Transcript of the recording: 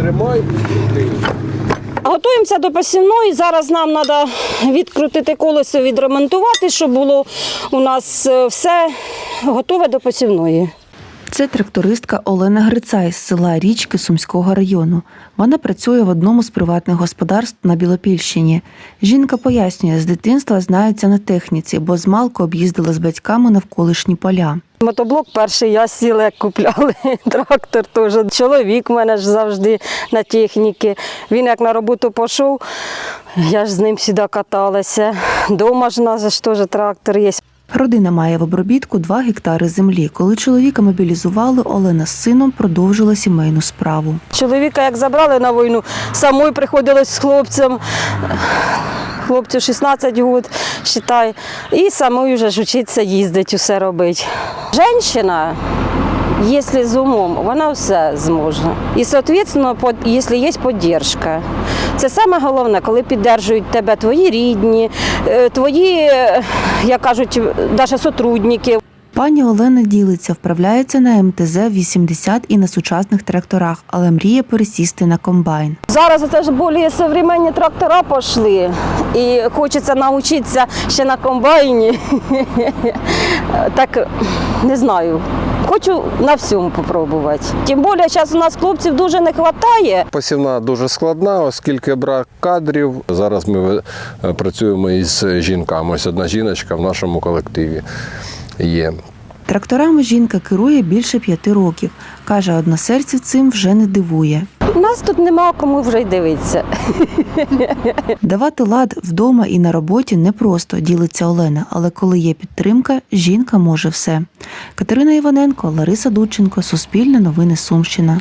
Тримай. Готуємося до посівної. Зараз нам треба відкрутити колесо, відремонтувати, щоб було у нас е, все готове до посівної. Це трактористка Олена Грицай з села Річки Сумського району. Вона працює в одному з приватних господарств на Білопільщині. Жінка пояснює, з дитинства знається на техніці, бо змалку об'їздила з батьками навколишні поля. Мотоблок перший я сіла, як купляли. Трактор теж. Чоловік в мене ж завжди на техніці. Він як на роботу пішов, я ж з ним сюди каталася. Дома ж у нас теж трактор є. Родина має в обробітку 2 гектари землі. Коли чоловіка мобілізували, Олена з сином продовжила сімейну справу. Чоловіка як забрали на війну, самою приходилось з хлопцем. Хлопцю 16 років, вважай, і самою вже ж вчиться їздити, усе робити. Женщина, якщо з умом, вона все зможе. І, відповідно, по якщо є підтримка. Це саме головне, коли підтримують тебе твої рідні, е, твої, е, як кажуть, навіть сотрудники. Пані Олена ділиться, вправляється на МТЗ-80 і на сучасних тракторах, але мріє пересісти на комбайн. Зараз це ж більш сучасні трактора пішли, і хочеться навчитися ще на комбайні. Так не знаю. Хочу на всьому спробувати. Тим більше зараз у нас хлопців дуже не вистачає. Посівна дуже складна, оскільки брак кадрів. Зараз ми е, працюємо із жінками. Ось одна жіночка в нашому колективі є. Тракторами жінка керує більше п'яти років. Каже, односельців цим вже не дивує. У нас тут нема кому вже й дивитися. Давати лад вдома і на роботі непросто, ділиться Олена, але коли є підтримка, жінка може все. Катерина Іваненко, Лариса Дудченко, Суспільне новини Сумщина.